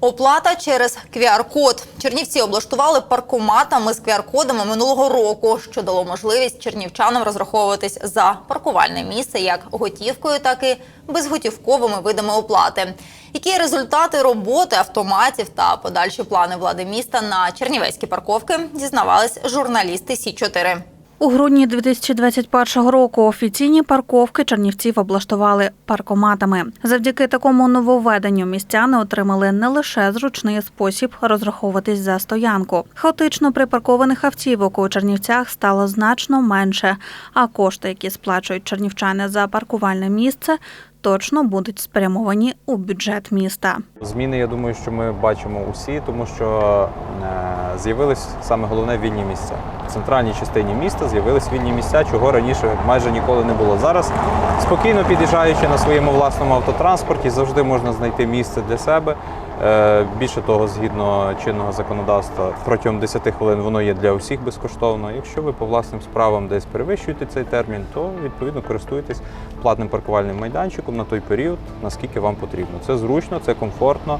Оплата через QR-код. Чернівці облаштували паркоматами з QR-кодами минулого року, що дало можливість чернівчанам розраховуватись за паркувальне місце як готівкою, так і безготівковими видами оплати. Які результати роботи автоматів та подальші плани влади міста на чернівецькі парковки дізнавались журналісти Сі 4 У грудні 2021 року офіційні парковки чернівців облаштували паркоматами. Завдяки такому нововведенню містяни отримали не лише зручний спосіб розраховуватись за стоянку. Хаотично припаркованих автівок у Чернівцях стало значно менше, а кошти, які сплачують чернівчани за паркувальне місце, точно будуть спрямовані у бюджет міста. Зміни, я думаю, що ми бачимо усі, тому що е, з'явились саме головне вільні місця. В центральній частині міста з'явились вільні місця, чого раніше майже ніколи не було. Зараз спокійно під'їжджаючи на своєму власному автотранспорті, завжди можна знайти місце для себе. Е, Більше того, згідно чинного законодавства, протягом 10 хвилин воно є для усіх безкоштовно. Якщо ви по власним справам десь перевищуєте цей термін, то відповідно користуєтесь платним паркувальним майданчиком на той період, наскільки вам потрібно. Це зручно, це комфортно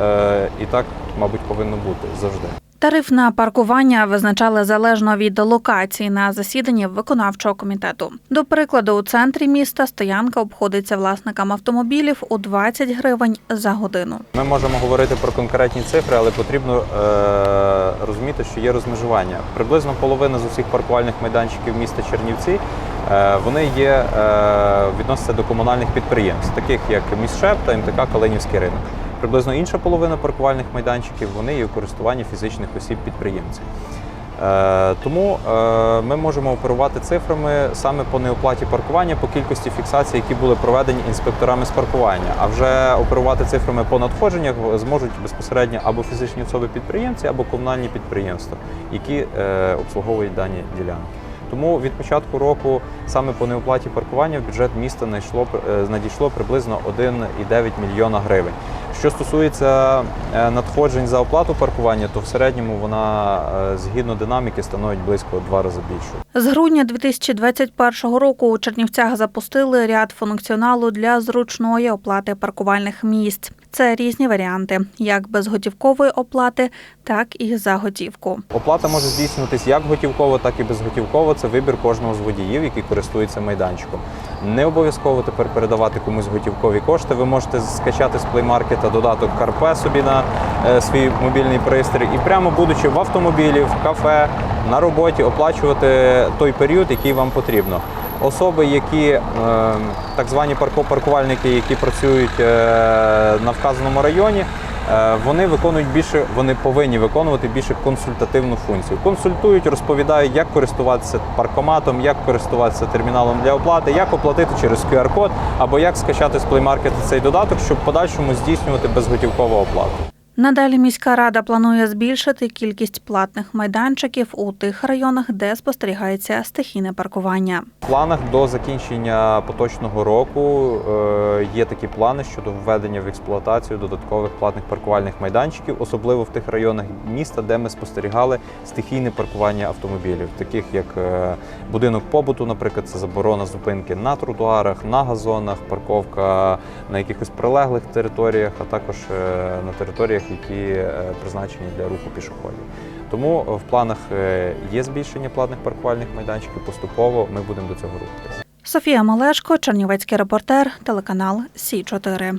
е, і так, мабуть, повинно бути завжди. Тариф на паркування визначали залежно від локації на засіданні виконавчого комітету. До прикладу, у центрі міста стоянка обходиться власникам автомобілів у 20 гривень за годину. Ми можемо говорити про конкретні цифри, але потрібно е, розуміти, що є розмежування. Приблизно половина з усіх паркувальних майданчиків міста Чернівці е, вони є е, відносяться до комунальних підприємств, таких як Міськшеп та МТК Калинівський ринок. Приблизно інша половина паркувальних майданчиків вони є у користуванні фізичних осіб підприємців. Е, Тому е, ми можемо оперувати цифрами саме по неоплаті паркування, по кількості фіксацій, які були проведені інспекторами з паркування. А вже оперувати цифрами по надходженнях зможуть безпосередньо або фізичні особи-підприємці, або комунальні підприємства, які е, обслуговують дані ділянки. Тому від початку року саме по неоплаті паркування в бюджет міста надійшло, е, надійшло приблизно 1,9 мільйона гривень. Що стосується е, надходжень за оплату паркування, то в середньому вона е, згідно динаміки становить близько два рази більшою. З грудня 2021 року у Чернівцях запустили ряд функціоналу для зручної оплати паркувальних місць. Це різні варіанти, як безготівкової оплати, так і за готівку. Оплата може здійснюватись як готівково, так і безготівково. Це вибір кожного з водіїв, які користуються майданчиком. Не обов'язково тепер передавати комусь готівкові кошти. Ви можете скачати з плеймаркета додаток Карпе собі на е, свій мобільний пристрій і прямо будучи в автомобілі, в кафе, на роботі, оплачувати той період, який вам потрібно. Особи, які е, так звані паркувальники, які працюють е, на вказаному районі, е, вони виконують більше, вони повинні виконувати більше консультативну функцію. Консультують, розповідають, як користуватися паркоматом, як користуватися терміналом для оплати, як оплатити через QR-код або як скачати з плеймаркету цей додаток, щоб в подальшому здійснювати безготівкову оплату. Надалі міська рада планує збільшити кількість платних майданчиків у тих районах, де спостерігається стихійне паркування. В планах до закінчення поточного року е, є такі плани щодо введення в експлуатацію додаткових платних паркувальних майданчиків, особливо в тих районах міста, де ми спостерігали стихійне паркування автомобілів, таких як е, будинок побуту, наприклад, це заборона зупинки на тротуарах, на газонах, парковка на якихось прилеглих територіях, а також е, на територіях, які е, призначені для руху пішоходів. Тому в планах е, є збільшення платних паркувальних майданчиків. Поступово ми будемо до цього рухатися. Софія Малешко, Чернівецький репортер, телеканал Сі 4